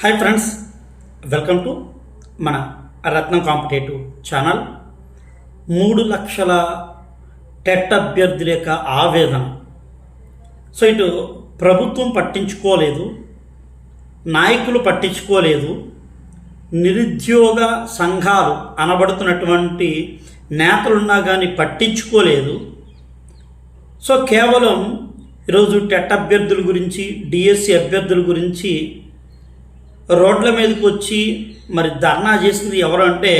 Hi friends welcome to మన రత్నం competitive channel. మూడు లక్షల టెట్ అభ్యర్థుల యొక్క ఆవేదన. సో ఇటు ప్రభుత్వం పట్టించుకోలేదు నాయకులు పట్టించుకోలేదు నిరుద్యోగ సంఘాలు అనబడుతున్నటువంటి నేతలున్నా కానీ పట్టించుకోలేదు. సో కేవలం ఈరోజు టెట్ అభ్యర్థుల గురించి డిఎస్సి అభ్యర్థుల గురించి రోడ్ల మీదకి వచ్చి మరి ధర్నా చేసింది ఎవరు అంటే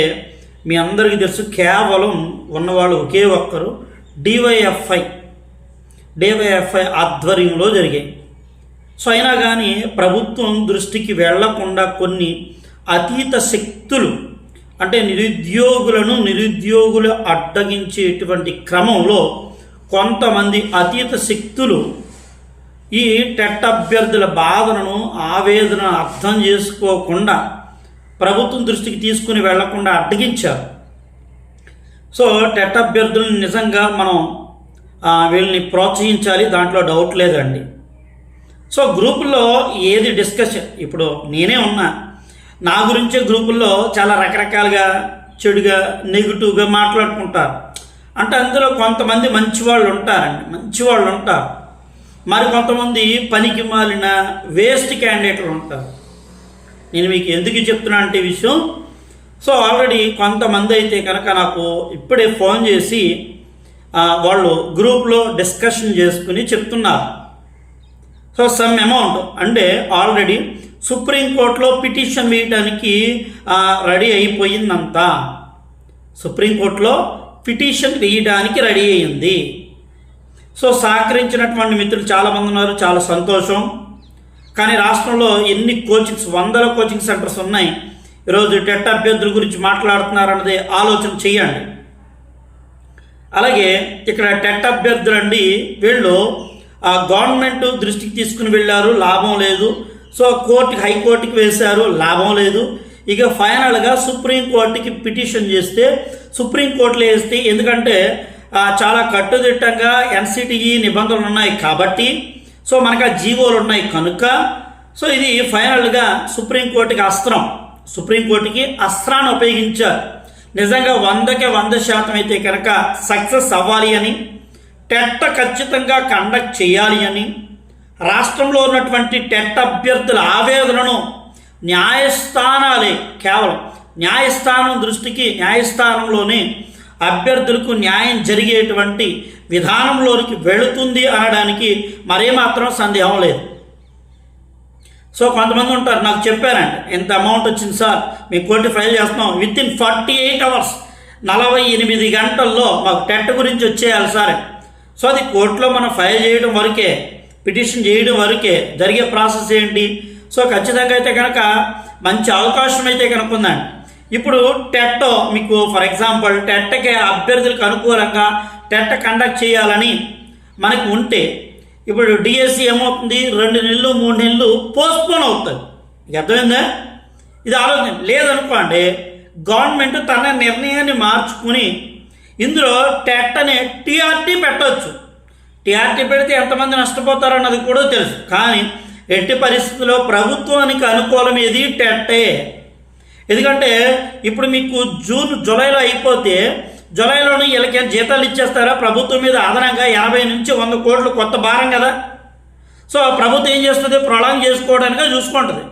మీ అందరికీ తెలుసు కేవలం ఉన్నవాళ్ళు ఒకే ఒక్కరు డివైఎఫ్ఐ డివైఎఫ్ఐ ఆధ్వర్యంలో జరిగాయి. సో అయినా కానీ ప్రభుత్వం దృష్టికి వెళ్ళకుండా కొన్ని అతీత శక్తులు అంటే నిరుద్యోగులను నిరుద్యోగులు అడ్డగించేటువంటి క్రమంలో కొంతమంది అతీత శక్తులు ఈ టెట్ అభ్యర్థుల బాధలను ఆవేదన అర్థం చేసుకోకుండా ప్రభుత్వం దృష్టికి తీసుకుని వెళ్ళకుండా అడ్డగించారు. సో టెట్ అభ్యర్థులను నిజంగా మనం వీళ్ళని ప్రోత్సహించాలి దాంట్లో డౌట్ లేదండి. సో గ్రూపుల్లో ఏది డిస్కషన్ ఇప్పుడు నేనే ఉన్నా నా గురించే గ్రూపుల్లో చాలా రకరకాలుగా చెడుగా నెగిటివ్గా మాట్లాడుకుంటారు. అంటే అందులో కొంతమంది మంచి వాళ్ళు ఉంటారండి మంచి వాళ్ళు ఉంటారు. మరి కొంతమంది పనికి మాలిన వేస్ట్ క్యాండిడేట్లు ఉంటారు. నేను మీకు ఎందుకు చెప్తున్నా అంటే విషయం. సో ఆల్రెడీ కొంతమంది అయితే కనుక నాకు ఇప్పుడే ఫోన్ చేసి వాళ్ళు గ్రూప్లో డిస్కషన్ చేసుకుని చెప్తున్నారు. సో సమ్ అమౌంట్ అంటే ఆల్రెడీ సుప్రీంకోర్టులో పిటిషన్ వేయడానికి రెడీ అయిపోయిందంతా. సుప్రీంకోర్టులో పిటిషన్ వేయడానికి రెడీ అయింది. సో సహకరించినటువంటి మిత్రులు చాలామంది ఉన్నారు చాలా సంతోషం. కానీ రాష్ట్రంలో ఎన్ని కోచింగ్స్ వందల కోచింగ్ సెంటర్స్ ఉన్నాయి? ఈరోజు టెట్ అభ్యర్థుల గురించి మాట్లాడుతున్నారన్నది ఆలోచన చేయండి. అలాగే ఇక్కడ టెట్ అభ్యర్థులండి వీళ్ళు ఆ గవర్నమెంట్ దృష్టికి తీసుకుని వెళ్ళారు లాభం లేదు. సో కోర్టుకి హైకోర్టుకి వేశారు లాభం లేదు. ఇక ఫైనల్గా సుప్రీంకోర్టుకి పిటిషన్ చేస్తే సుప్రీంకోర్టులో వేస్తే ఎందుకంటే చాలా కట్టుదిట్టంగా ఎన్సిటిఈ నిబంధనలు ఉన్నాయి కాబట్టి సో మనకు ఆ జీవోలు ఉన్నాయి కనుక సో ఇది ఫైనల్గా సుప్రీంకోర్టుకి అస్త్రం. సుప్రీంకోర్టుకి అస్త్రాన్ని ఉపయోగించారు. నిజంగా వందకి వంద శాతం అయితే కనుక సక్సెస్ అవ్వాలి అని టెట్ ఖచ్చితంగా కండక్ట్ చేయాలి అని రాష్ట్రంలో ఉన్నటువంటి టెట్ అభ్యర్థుల ఆవేదనను న్యాయస్థానాలే కేవలం న్యాయస్థానం దృష్టికి న్యాయస్థానంలోనే అభ్యర్థులకు న్యాయం జరిగేటువంటి విధానంలోనికి వెళుతుంది అనడానికి మరేమాత్రం సందేహం లేదు. సో కొంతమంది ఉంటారు నాకు చెప్పారండి ఇంత అమౌంట్ వచ్చింది సార్ మీ కోర్టు ఫైల్ చేస్తున్నాం within forty eight hours నలభై ఎనిమిది గంటల్లో మాకు టెట్ గురించి వచ్చేయాలి సార్. సో అది కోర్టులో మనం ఫైల్ చేయడం వరకే పిటిషన్ చేయడం వరకే జరిగే ప్రాసెస్ ఏంటి? సో ఖచ్చితంగా అయితే కనుక మంచి అవకాశం అయితే కనుక ఉందండి. ఇప్పుడు టెట్ మీకు ఫర్ ఎగ్జాంపుల్ టెట్కి అభ్యర్థులకు అనుకూలంగా టెట్ కండక్ట్ చేయాలని మనకు ఉంటే ఇప్పుడు డిఎస్సి ఏమవుతుంది? రెండు నెలలు మూడు నెలలు పోస్ట్పోన్ అవుతుంది. మీకు అర్థమైందా? ఇది ఆలోచన. లేదనుకోండి గవర్నమెంట్ తన నిర్ణయాన్ని మార్చుకుని ఇందులో టెట్ అనే టీఆర్టీ పెట్టవచ్చు. టీఆర్టీ పెడితే ఎంతమంది నష్టపోతారో అన్నది కూడా తెలుసు. కానీ ఎట్టి పరిస్థితుల్లో ప్రభుత్వానికి అనుకూలం ఏది? టెట్టే ఎందుకంటే ఇప్పుడు మీకు జూన్ జూలైలో అయిపోతే జూలైలోనే వీళ్ళకి జీతాలు ఇచ్చేస్తారా? ప్రభుత్వం మీద అదనంగా ఎనభై నుంచి వంద కోట్లు కొత్త భారం కదా. సో ప్రభుత్వం ఏం చేస్తుంది? ప్రొలాంగ్ చేసుకోవడానికి చూసుకుంటుంది.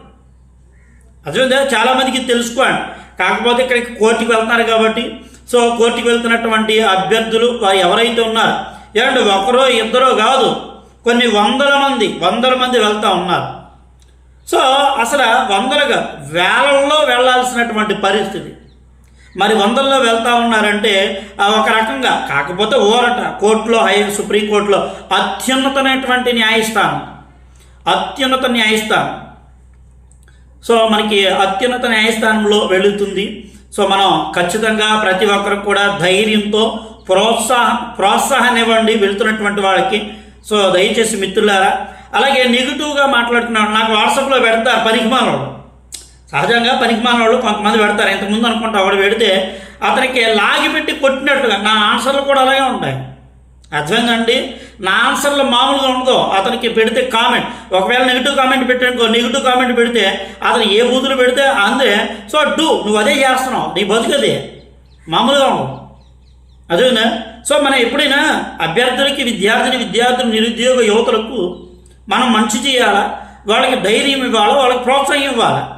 అదే చాలామందికి తెలుసుకోండి. కాకపోతే ఇక్కడికి కోర్టుకి వెళ్తున్నారు కాబట్టి. సో కోర్టుకి వెళ్తున్నటువంటి అభ్యర్థులు వారు ఎవరైతే ఉన్నారో ఏమంటే ఒకరో ఇద్దరో కాదు కొన్ని వందల మంది వందల మంది వెళ్తూ ఉన్నారు. సో అసలు వందలుగా వేలల్లో వెళ్ళాల్సినటువంటి పరిస్థితి. మరి వందల్లో వెళ్తా ఉన్నారంటే ఒక రకంగా కాకపోతే ఓరట కోర్టులో హై సుప్రీంకోర్టులో అత్యున్నతమైనటువంటి న్యాయస్థానం. అత్యున్నత న్యాయస్థానం. సో మనకి అత్యున్నత న్యాయస్థానంలో వెళుతుంది. సో మనం ఖచ్చితంగా ప్రతి ఒక్కరు కూడా ధైర్యంతో ప్రోత్సాహం ప్రోత్సాహాన్ని ఇవ్వండి వెళుతున్నటువంటి వాళ్ళకి. సో దయచేసి మిత్రులారా అలాగే నెగిటివ్గా మాట్లాడుతున్నాడు. నాకు వాట్సాప్లో పెడతారు పనికిమానవాడు సహజంగా పనికిమానవాళ్ళు కొంతమంది పెడతారు. ఇంతకుముందు అనుకుంటా వాడు పెడితే అతనికి లాగిపెట్టి కొట్టినట్టుగా నా ఆన్సర్లు కూడా అలాగే ఉంటాయి. అర్థమైందండి నా ఆన్సర్లు మామూలుగా ఉండదు. అతనికి పెడితే కామెంట్ ఒకవేళ నెగిటివ్ కామెంట్ పెట్టానుకో నెగిటివ్ కామెంట్ పెడితే అతను ఏ బూతులు పెడితే అందే. సో డూ నువ్వు అదే చేస్తున్నావు. నీ బతుకదే మామూలుగా ఉండవు అదేనా సో మనం ఎప్పుడైనా అభ్యర్థులకి విద్యార్థిని విద్యార్థులు నిరుద్యోగ యువతలకు మనం మంచి చేయాలా? వాళ్ళకి ధైర్యం ఇవ్వాలా? వాళ్ళకి ప్రోత్సాహం ఇవ్వాలా?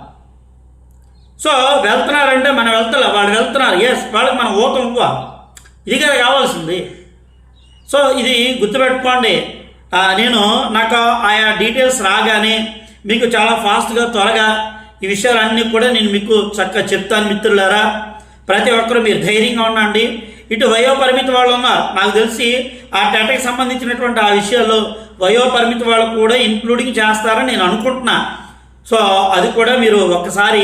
సో వెళ్తున్నారంటే మనం వెళ్తలే. వాళ్ళు వెళ్తున్నారు. ఎస్ వాళ్ళకి మనం ఊతం ఇవ్వాలి. ఇది కదా కావాల్సింది. సో ఇది గుర్తుపెట్టుకోండి. నేను నాకు ఆయా డీటెయిల్స్ రాగానే మీకు చాలా ఫాస్ట్గా త్వరగా ఈ విషయాలన్నీ కూడా నేను మీకు చక్కగా చెప్తాను మిత్రులారా. ప్రతి ఒక్కరూ మీరు ధైర్యంగా ఉండండి. ఇటు వయోపరిమితి వాళ్ళు ఉన్నారు. నాకు తెలిసి ఆ టెటకి సంబంధించినటువంటి ఆ విషయాల్లో వయోపరిమితి వాళ్ళు కూడా ఇంక్లూడింగ్ చేస్తారని నేను అనుకుంటున్నా. సో అది కూడా మీరు ఒక్కసారి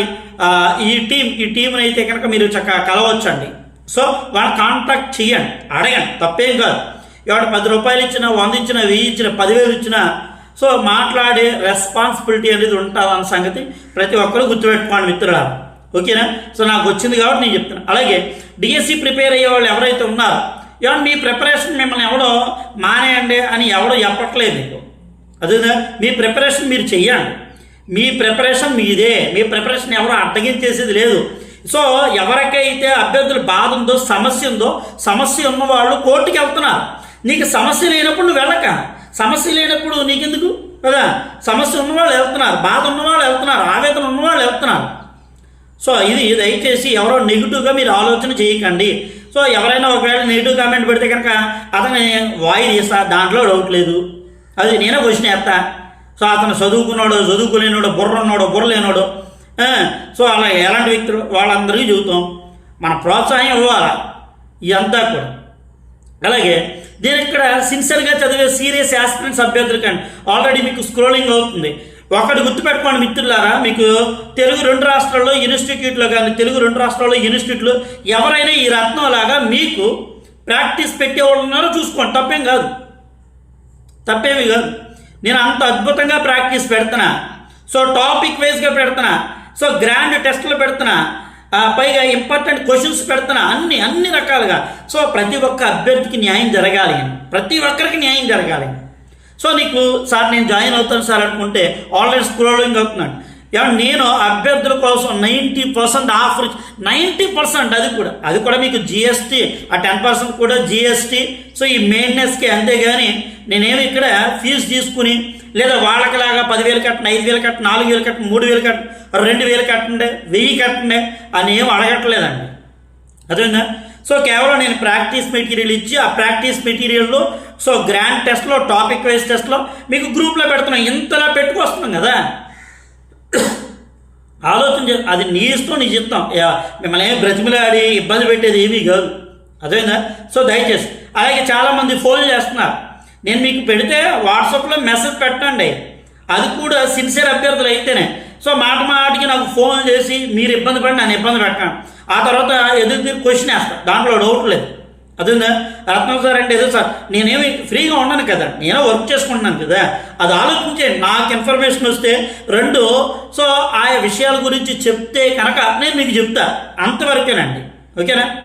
ఈ టీం ఈ టీంని అయితే కనుక మీరు చక్కగా కలవచ్చండి. సో వాళ్ళ కాంటాక్ట్ చేయండి అడగండి. తప్పేం కాదు. ఎవడ పది రూపాయలు ఇచ్చినా వంద ఇచ్చినా వెయ్యి ఇచ్చినా పదివేలు ఇచ్చినా సో మాట్లాడే రెస్పాన్సిబిలిటీ అనేది ఉంటుందన్న సంగతి ప్రతి ఒక్కరు గుర్తుపెట్టుకోండి మిత్రుడా ఓకేనా? సో నాకు వచ్చింది కాబట్టి నేను చెప్తున్నాను అలాగే డిఎస్సి ప్రిపేర్ అయ్యే వాళ్ళు ఎవరైతే ఉన్నారో ఏమన్నా మీ ప్రిపరేషన్ మిమ్మల్ని ఎవడో మానేయండి అని ఎవడో చెప్పట్లేదు మీకు. అదేనా? మీ ప్రిపరేషన్ మీరు చెయ్యండి. మీ ప్రిపరేషన్ మీదే. మీ ప్రిపరేషన్ ఎవరో అడ్డగించేసేది లేదు. సో ఎవరికైతే అభ్యర్థుల బాధ ఉందో సమస్య ఉందో సమస్య ఉన్నవాళ్ళు కోర్టుకి వెళ్తున్నారు. నీకు సమస్య లేనప్పుడు నువ్వు వెళ్ళక. సమస్య లేనప్పుడు నీకెందుకు? కదా? సమస్య ఉన్నవాళ్ళు వెళ్తున్నారు. బాధ ఉన్నవాళ్ళు వెళ్తున్నారు. ఆవేదన ఉన్నవాళ్ళు వెళ్తున్నారు. సో ఇది దయచేసి ఎవరో నెగిటివ్గా మీరు ఆలోచన చేయకండి. సో ఎవరైనా ఒకవేళ నెగిటివ్ కామెంట్ పెడితే కనుక అతని వాయి తీస్తా దాంట్లో డౌట్ లేదు. అది నేనే క్వశ్చన్ వేస్తా. సో అతను చదువుకున్నాడు చదువుకోలేనాడు బుర్ర ఉన్నాడు బుర్రలేనివాడు సో అలా ఎలాంటి వ్యక్తులు వాళ్ళందరికీ చెబుతాం. మన ప్రోత్సాహం ఇవ్వాలి? ఇదంతా కూడా. అలాగే దీని ఇక్కడ సిన్సియర్గా చదివే సీరియస్ ఆస్పిరెంట్స్ కానీ ఆల్రెడీ మీకు స్క్రోలింగ్ అవుతుంది. ఒకటి గుర్తుపెట్టుకోండి మిత్రులారా మీకు తెలుగు రెండు రాష్ట్రాల్లో ఇన్స్టిట్యూట్లో కానీ తెలుగు రెండు రాష్ట్రాల్లో ఇన్స్టిట్యూట్లు ఎవరైనా ఈ రత్నం లాగా మీకు ప్రాక్టీస్ పెట్టేవాళ్ళు ఉన్నారో చూసుకోండి. తప్పేం కాదు. తప్పేమి కాదు. నేను అంత అద్భుతంగా ప్రాక్టీస్ పెడుతున్నా. సో టాపిక్ వైజ్గా పెడుతున్నా. సో గ్రాండ్ టెస్టులు పెడుతున్నా. పైగా ఇంపార్టెంట్ క్వశ్చన్స్ పెడుతున్నా. అన్ని అన్ని రకాలుగా. సో ప్రతి ఒక్క అభ్యర్థికి న్యాయం జరగాలి. అని ప్రతి ఒక్కరికి న్యాయం జరగాలి. సో నీకు సార్ నేను జాయిన్ అవుతాను సార్ అనుకుంటే ఆల్రెడీ స్క్రోలింగ్ అవుతున్నాడు. ఏమన్నా నేను అభ్యర్థుల కోసం ninety percent offer ninety percent అది కూడా. అది కూడా మీకు జిఎస్టీ ఆ టెన్ పర్సెంట్ కూడా జిఎస్టీ సో ఈ మెయింటెనెన్స్కి అంతేగాని నేనేమి ఇక్కడ ఫీజు తీసుకుని లేదా వాళ్ళకిలాగా పదివేలు కట్టండి ఐదు వేలు కట్టండి నాలుగు వేలు కట్టండి మూడు వేలు కట్టండి రెండు వేలు కట్టండి వెయ్యి కట్టండి అని ఏం అడగట్లేదండి. అదేందా సో కేవలం నేను ప్రాక్టీస్ మెటీరియల్ ఇచ్చి ఆ ప్రాక్టీస్ మెటీరియల్లో సో గ్రాండ్ టెస్ట్లో టాపిక్ వైజ్ టెస్ట్లో మీకు గ్రూప్లో పెడుతున్నాం. ఇంతలా పెట్టుకొస్తున్నాం కదా. ఆలోచన చే అది నీ ఇష్టం నీ చిత్తం. యా- మిమ్మల్ని ఏం బ్రతిమిలాడి ఇబ్బంది పెట్టేది ఏమీ కాదు. అదేనా సో దయచేసి అలాగే చాలామంది ఫోన్ చేస్తున్నారు. నేను మీకు పెడితే వాట్సాప్లో మెసేజ్ పెట్టండి. అది కూడా సిన్సియర్ అభ్యర్థులు అయితేనే. సో మాట మాటికి నాకు ఫోన్ చేసి మీరు ఇబ్బంది పడి నన్ను ఇబ్బంది పెట్టాను ఆ తర్వాత ఎదురు క్వశ్చన్ వేస్తా. దాంట్లో డౌట్ లేదు. అదేందా? రత్నం సార్ అంటే ఏదో సార్ నేనేమి ఫ్రీగా ఉన్నాను కదా నేను వర్క్ చేసుకుంటున్నాను కదా. అది ఆలోచించే నాకు ఇన్ఫర్మేషన్ వస్తే రెండు సో ఆయా విషయాల గురించి చెప్తే కనుక నేను మీకు చెప్తా. అంతవరకేనండి. ఓకేనా?